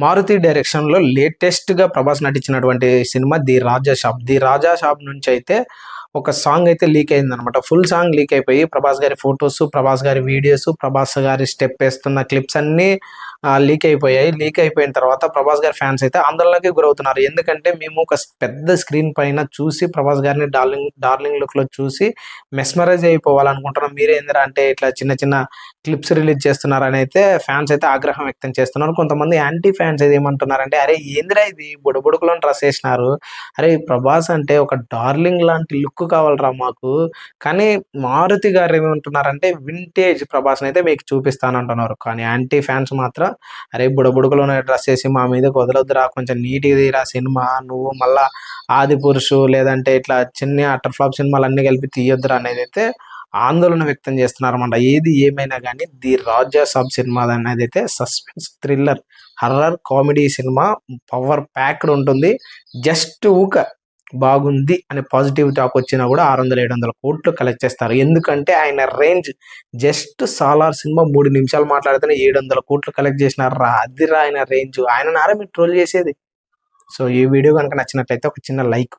మారుతి డైరెక్షన్లో లేటెస్ట్గా ప్రభాస్ నటించినటువంటి cinema the Raja shop. The Raja shop నుంచి అయితే ఒక సాంగ్ అయితే లీక్ అయింది అనమాట ఫుల్ సాంగ్ లీక్ అయిపోయి ప్రభాస్ గారి ఫొటోస్ ప్రభాస్ గారి వీడియోస్ ప్రభాస్ గారి స్టెప్ వేస్తున్న క్లిప్స్ అన్నీ లీక్ అయిపోయాయి. లీక్ అయిపోయిన తర్వాత ప్రభాస్ గారి ఫ్యాన్స్ అయితే ఆందోళనకి గురవుతున్నారు. ఎందుకంటే మేము ఒక పెద్ద స్క్రీన్ పైన చూసి ప్రభాస్ గారిని డార్లింగ్ డార్లింగ్ లుక్లో చూసి మెస్మరైజ్ అయిపోవాలనుకుంటున్నాం. మీరే ఏందిరా అంటే ఇట్లా చిన్న చిన్న క్లిప్స్ రిలీజ్ చేస్తున్నారని అయితే ఫ్యాన్స్ అయితే ఆగ్రహం వ్యక్తం చేస్తున్నారు. కొంతమంది యాంటీ ఫ్యాన్స్ అయితే ఏమంటున్నారంటే అరే ఏందిరా ఇది? బుడబుడుకులో డ్రెస్ వేసినారు. అరే ప్రభాస్ అంటే ఒక డార్లింగ్ లాంటి లుక్ కావాలరా మాకు. కానీ మారుతి గారు ఏమంటున్నారంటే వింటేజ్ ప్రభాస్ అయితే మీకు చూపిస్తానంటున్నారు. కానీ యాంటీ ఫ్యాన్స్ మాత్రం అరే బుడబుడుకులోనే డ్రెస్ వేసి మా మీద వదలొద్దురా. కొంచెం నీట్గా తీరా సినిమా. నువ్వు మళ్ళా ఆది పురుషు లేదంటే ఇట్లా చిన్న అటర్ ఫ్లాప్ సినిమాలు అన్ని కలిపి తీయొద్దురా అనేది అయితే ఆందోళన వ్యక్తం చేస్తున్నారు అనమాట ఏది ఏమైనా కానీ ది రాజా సబ్ సినిమా అనేది అయితే suspense thriller horror comedy cinema power packed ఉంటుంది. జస్ట్ ఊక బాగుంది అనే పాజిటివ్ టాక్ వచ్చినా కూడా ఆరు వందల ఏడు వందల కోట్లు కలెక్ట్ చేస్తారు. ఎందుకంటే ఆయన రేంజ్ జస్ట్ సాలార్ సినిమా మూడు నిమిషాలు మాట్లాడితేనే ఏడు వందల కోట్లు కలెక్ట్ చేసినారు రా అదిరా ఆయన రేంజ్. ఆయన నారా మీరు ట్రోల్ చేసేది. సో ఈ వీడియో కనుక నచ్చినట్లయితే ఒక చిన్న లైక్